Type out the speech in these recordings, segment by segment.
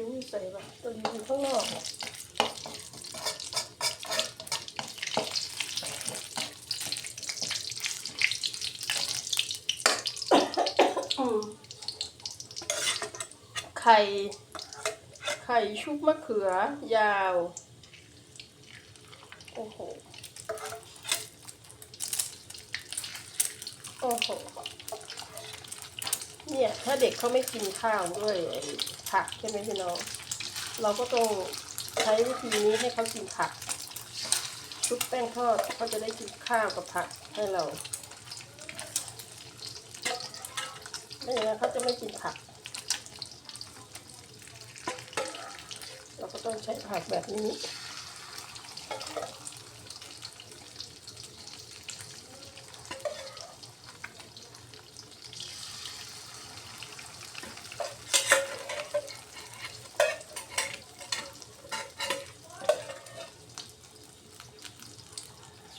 ิวใส่แบบตัวหลิวอยู่ข้างนอกอะไข่ ไข่ชุบมะเขือยาว โอ้โห โอ้โห เนี่ย ถ้าเด็กเขาไม่กินข้าวด้วยผักใช่ไหมพี่น้อง เราก็ต้องใช้วิธีนี้ให้เขากินผักชุบแป้งทอดเขาจะได้กินข้าวกับผักให้เราไม่อย่างนั้นเขาจะไม่กินผัก เราก็ต้องใช้ผักแบบนี้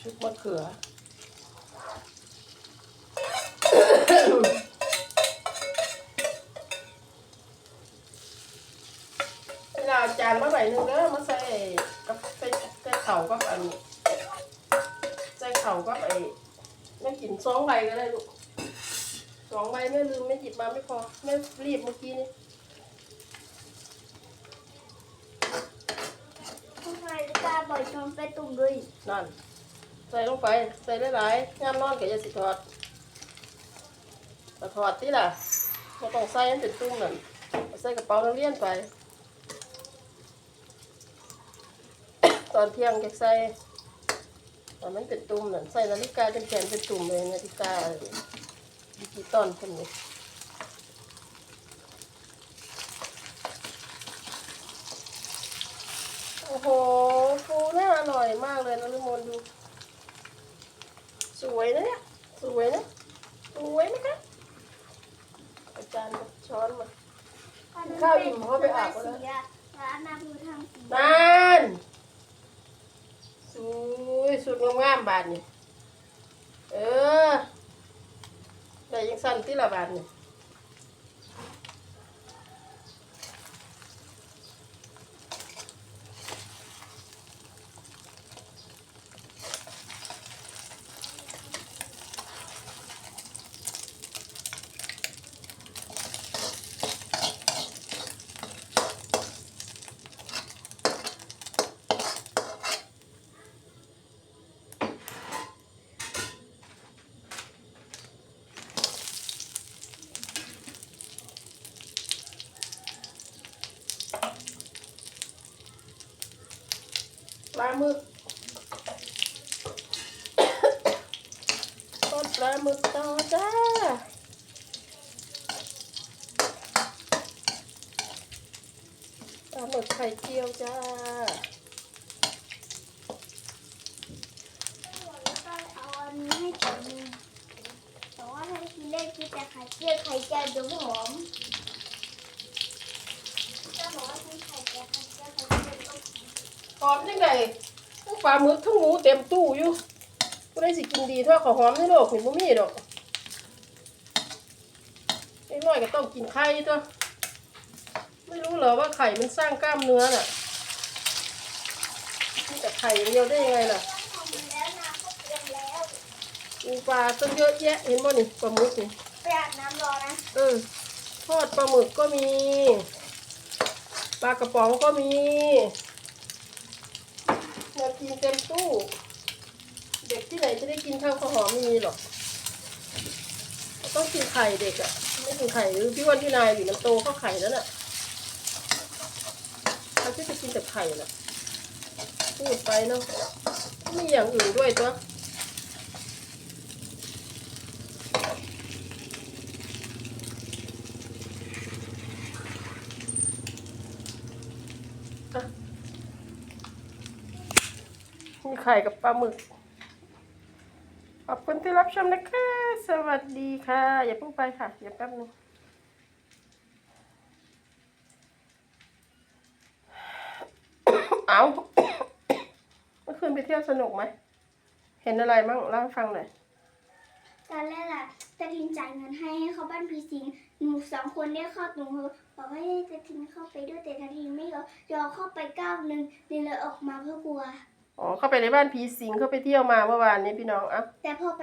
ชุบมะเขือ เวลาเอาจานมาใบหนึ่งเด้อมาใส่กับใส่ใส่เข่ากับอันนี้ใส่เข่ากับไอ้ไม่กินสองใบก็ได้ลูกสองใบไม่ลืมไม่หยิบมาไม่พอไม่รีบเมื่อกี้นี่ทำไมตาบ่อยชนไปตุ่มด้วยนั่นใส่ลงไป ใส่ได้หลายๆงามนอนกับยาสิทอดแต่ถอดที่ล่ะก็ต้องใส่ให้เป็นตุ้มนั่นเอาใส่กระเป๋านักเรียนไป ตอนเที่ยงจะใส่ตอนนั้นเป็นตุ่มนั่นใส่นาฬิกาเป็นแขนเป็นตุ่มเลยนาฬิกาดิจิตอลคนนี้โอ้โหฟูน่าอร่อยมากเลยนะลิมนดู วยนะเนี่ยสวยนะสวยไหมคะอาจารย์กับช้อนมาข้าวอิ่มเขาไปอาบแล้วร้านน้ำคือทำสีนั่นสวยสุดงามๆบาทนี่เออแต่ยังสั้นที่ละบาทนี่ ปลาหมึกทอดปลาหมึกต่อจ้าปลาหมึกไข่เจียวจ้าแล้วก็เอาอันนี้ให้จับมือแต่ว่าถ้ากินเล่นคือแต่ไข่เจียวไข่เจียวดี๋ยวหอมจะบอกว่ากินไข่เจียวไข่เจียวไข่เจียวต้อง ห อมยังไงทั้งปลาหมึกทั้งหมูเต็มตู้อยู่กูได้สิกินดีเท่าข้าวหอมในโลกเห็นบ่มีดอกไอ้น้อยก็ต้องกินไข่ตัวไม่รู้เหรอว่าไข่มันสร้างกล้ามเนื้อน่ะนี่แต่ไข่อย่างเดียวได้ยังไงล่ะทำแล้วนะก็เตรียมแล้วมีปลาตั้งเยอะแยะเห็นบ่นี่ปลาหมึกนี่ไปอาบน้ำรอนะเออทอดปลาหมึกก็มี ปลากระป๋องก็มี มากินเต็มตู้ เด็กที่ไหนจะได้กินข้าวข้าวหอมไม่มีหรอกต้องกินไข่เด็กอะ่ะไม่กินไข่หรือพี่วันพี่นายอยู่น้ำโตข้าไข่แล้วน่ะเขาจะจะกินแต่ไข่น่ะพูดไปเนาะไม่มีอย่างอื่นด้วยตัว ไข่กับปลาหมึก ขอบคุณที่รับชมนะคะ สวัสดีค่ะ อย่าเพิ่งไปค่ะ อย่าแป๊บนึงเอาเมื่อคืนไปเที่ยวสนุกไหม เห็นอะไรบ้างเล่าให้ฟังหน่อย ตอนแรกอะตะทินจ่ายเงินให้ให้เขาบ้านพีสิงหนูสองคนเรียเข้าหนูบอกว่าจะทินเข้าไปด้วยแต่ทันทีไม่ยอมยอมเข้าไปก้าวหนึ่งเลยออกมาเพราะกลัว อ๋อเข้าไปในบ้านผีสิงเข้าไปเที่ยวมาเมื่อวานนี้พี่น้องอะแต่พอ